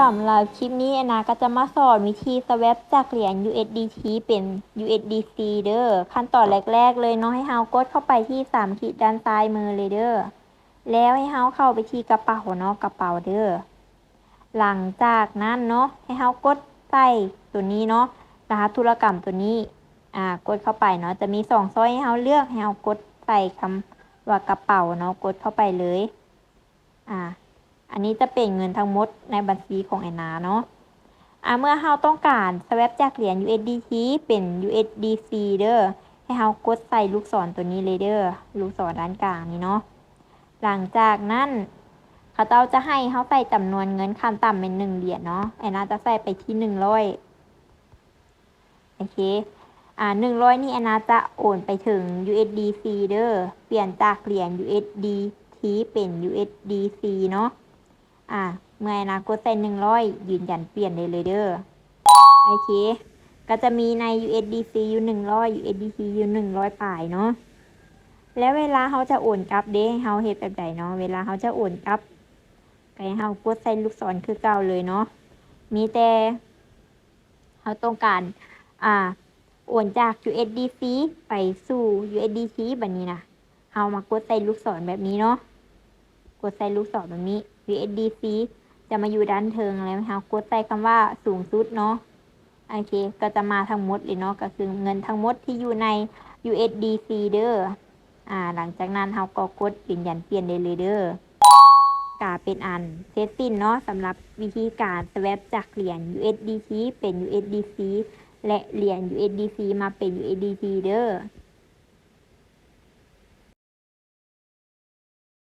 สำหรับคลิปนี้แอนนาก็จะมาสอนวิธีสว a ปจากเหรียญ USDT เป็น USDC เด้อขั้นตอนแรก ๆ เลยเนาะให้เฮากดเข้าไปที่สามขีดด้านซ้ายมือเลยเด้อแล้วให้เฮาเข้าไปที่กระเป๋าเนาะกระเป๋าเด้อหลังจากนั้นเนาะให้เฮากดใส่ตัวนี้เนาะรหัสธุรกรรมตัวนี้อ่ากดเข้าไปเนาะจะมีสองซอยให้เฮาเลือกให้เฮากดใส่คำว่ากระเป๋าเนาะกดเข้าไปเลย อ่า อันนี้จะเป็นเงินทั้งหมดในบัญชีของแอนาเนาะอ่าเมื่อเราต้องการสว a ปจากเหรียญ USDT เป็น USDC เด้อให้เรากดใส่ลูกศรตัวนี้เลยเด้อลูกศรด้านกลางนี้เนาะหลังจากนั้นเขาเจ้าจะให้เขาใส่จำนวนเงินขั้นต่ำเป็นหนึ่งเหรียญเนาะแอนาจะใส่ไปที่หนึ่งร้อยโอเคอ่าหนึ่งร้อยนี่แอนาจะโอนไปถึง USDC เด้อเปลี่ยนจากเหรียญ USDT เป็น USDC เนาะ อ่าเมื่อนะกดใส่หนึ่งร้อยยืนยันเปลี่ยนได้เลยเด้อโอเค ก็จะมีใน USDC อยู่หนึ่งร้อย USDC อยู่หนึ่งร้อยปลายเนาะแล้วเวลาเขาจะโอนกลับเด้เขาเฮ็ดแบบใดเนาะเวลาเขาจะโอนกลับไปเขากดใส่ลูกศรคือเก่าเลยเนาะมีแต่เขาต้องการ อ่า โอนจาก USDC ไปสู่ USDT แบบนี้นะเอามากดใส่ลูกศรแบบนี้เนาะ กดใส่ลูกศรแบบนี้ USDC จะมาอยู่ด้านเทิงแล้วนะคะกดใส่คำว่าสูงสุดเนาะโอเค ก็จะมาทั้งหมดเลยเนาะก็คือเงินทั้งหมดที่อยู่ใน USDC เด้ออ่า หลังจากนั้นเราก็กดยืนยันเปลี่ยนได้เลยเด้อกาเป็นอันเซตสิ้นเนาะสำหรับวิธีการ swap จากเหรียญ USDT เป็น USDC และเหรียญ USDC มาเป็น USDT เด้อ